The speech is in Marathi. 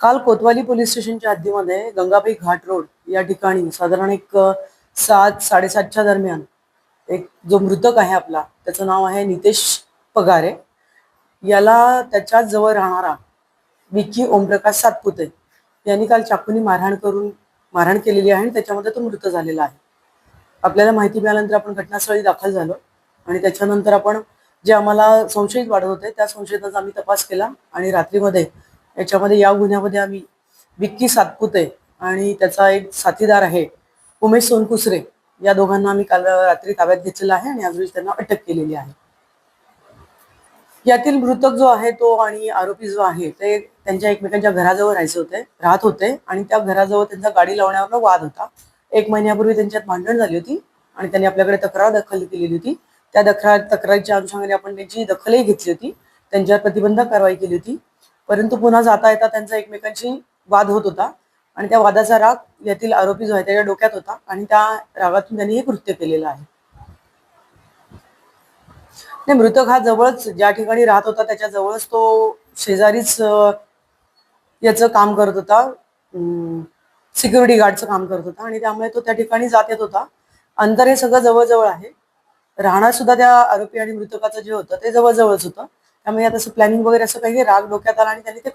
काल कोतवाली पोलीस स्टेशनच्या हद्दीमध्ये गंगाबाई घाट रोड या ठिकाणी साधारण एक सात साडेसातच्या दरम्यान एक जो मृतक आहे आपला त्याचं नाव आहे नितेश पगारे. याला त्याच्याच जवळ राहणारा विकी ओमप्रकाश सातपुते यांनी काल चाकूनी मारहाण करून मारहाण केलेली आहे आणि त्याच्यामध्ये तो मृत झालेला आहे. आपल्याला माहिती मिळाल्यानंतर आपण घटनास्थळी दाखल झालो आणि त्याच्यानंतर आपण जे आम्हाला संशयित वाढत होते त्या संशयिताचा आम्ही तपास केला आणि रात्रीमध्ये याच्यामध्ये या गुन्ह्यामध्ये आम्ही विक्की सातपुते आणि त्याचा एक साथीदार आहे उमेश सोनकुसरे या दोघांना आम्ही काल रात्री ताब्यात घेतलेला आहे आणि आज त्यांना अटक केलेली आहे. यातील मृतक जो आहे तो आणि आरोपी जो आहे ते त्यांच्या एकमेकांच्या घराजवळ राहायचे होते राहत होते आणि त्या घराजवळ त्यांचा गाडी लावण्यावर वाद होता. एक महिन्यापूर्वी त्यांच्यात भांडण झाली होती आणि त्यांनी आपल्याकडे तक्रार दाखल केलेली होती. त्या तक्रार तक्रारीच्या अनुषंगाने आपण त्यांची दखलही घेतली होती. त्यांच्यावर प्रतिबंधक कारवाई केली होती. परंतु पुन्हा जाता येता त्यांचा एकमेकांशी वाद होत होता. आणि त्या वादाचा राग यातील आरोपी जो आहे त्याच्या डोक्यात होता आणि त्या रागातून त्यांनी हे कृत्य केलेलं आहे. नाही मृतक हा जवळच ज्या ठिकाणी राहत होता त्याच्या जवळच तो शेजारीच याचं काम करत होता. सिक्युरिटी गार्डचं काम करत होता आणि त्यामुळे तो त्या ठिकाणी जात येत होता. अंतर हे सगळं जवळजवळ आहे. राहणार सुद्धा त्या आरोपी आणि मृतकाचं जे होतं ते जवळजवळच होतं. त्यामुळे आता असं प्लॅनिंग वगैरे असं काही राग डोक्यात आला आणि त्यांनी ते